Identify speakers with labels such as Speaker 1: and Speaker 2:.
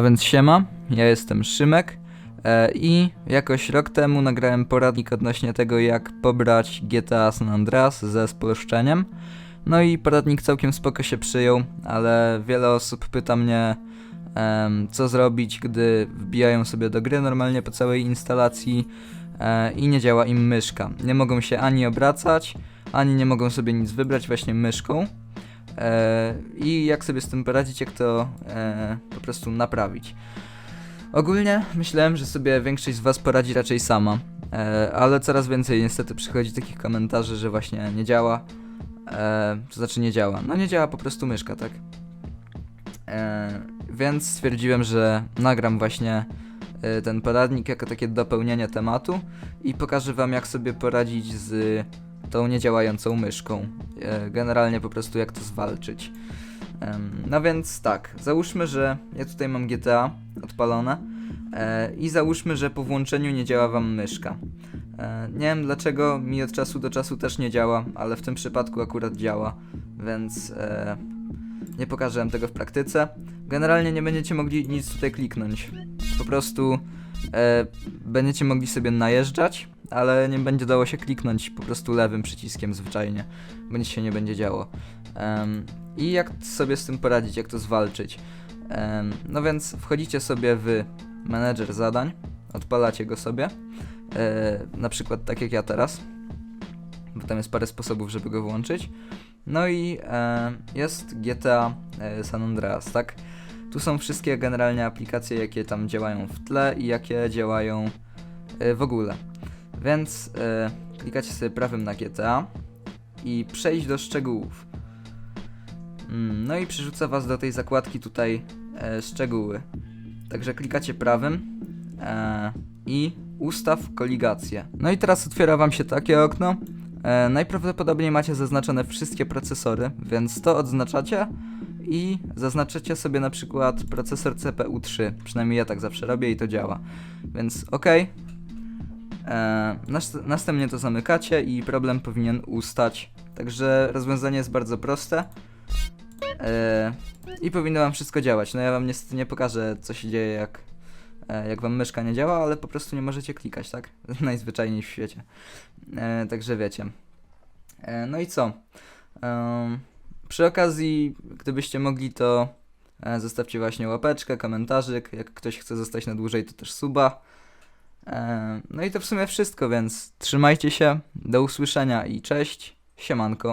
Speaker 1: A więc siema, ja jestem Szymek e, i jakoś rok temu nagrałem poradnik odnośnie tego jak pobrać GTA San Andreas ze spolszczeniem. No i poradnik całkiem spoko się przyjął, ale wiele osób pyta mnie em, co zrobić, gdy wbijają sobie do gry normalnie po całej instalacji e, i nie działa im myszka. Nie mogą się ani obracać, ani nie mogą sobie nic wybrać właśnie myszką. E, I jak sobie z tym poradzić, jak to e, po prostu naprawić. Ogólnie myślałem, że sobie większość z Was poradzi raczej sama, e, ale coraz więcej niestety przychodzi takich komentarzy, że właśnie nie działa. To znaczy nie działa. No nie działa po prostu myszka, tak? Więc stwierdziłem, że nagram właśnie ten poradnik jako takie dopełnienie tematu i pokażę Wam, jak sobie poradzić z tą niedziałającą myszką. E, Generalnie po prostu jak to zwalczyć. No więc tak, załóżmy, że ja tutaj mam GTA odpalone e, i załóżmy, że po włączeniu nie działa wam myszka. E, Nie wiem dlaczego mi od czasu do czasu też nie działa, ale w tym przypadku akurat działa, więc nie pokażę tego w praktyce. Generalnie nie będziecie mogli nic tutaj kliknąć. Po prostu e, będziecie mogli sobie najeżdżać, ale nie będzie dało się kliknąć po prostu lewym przyciskiem zwyczajnie, bo nic się nie będzie działo. Em, I jak sobie z tym poradzić, jak to zwalczyć? Em, no więc wchodzicie sobie w menedżer zadań, odpalacie go sobie, e, na przykład tak jak ja teraz, bo tam jest parę sposobów, żeby go włączyć. No i e, jest GTA e, San Andreas, tak? Tu są wszystkie generalnie aplikacje, jakie tam działają w tle i jakie działają e, w ogóle. Więc e, klikacie sobie prawym na GTA i przejść do szczegółów. Mm, No i przerzuca was do tej zakładki tutaj e, szczegóły. Także klikacie prawym e, i ustaw koligację. No i teraz otwiera wam się takie okno. E, najprawdopodobniej macie zaznaczone wszystkie procesory, więc to odznaczacie i zaznaczacie sobie na przykład procesor CPU 3. Przynajmniej ja tak zawsze robię i to działa. Więc ok. E, nas- następnie to zamykacie i problem powinien ustać. Także rozwiązanie jest bardzo proste. E, I powinno wam wszystko działać. No ja wam niestety nie pokażę, co się dzieje, jak, e, jak wam myszka nie działa, ale po prostu nie możecie klikać, tak? Najzwyczajniej w świecie. E, także wiecie. No i co? Przy okazji, gdybyście mogli, to e, zostawcie właśnie łapeczkę, komentarzyk. Jak ktoś chce zostać na dłużej, to też suba. E, no i to w sumie wszystko, więc trzymajcie się. Do usłyszenia i cześć. Siemanko.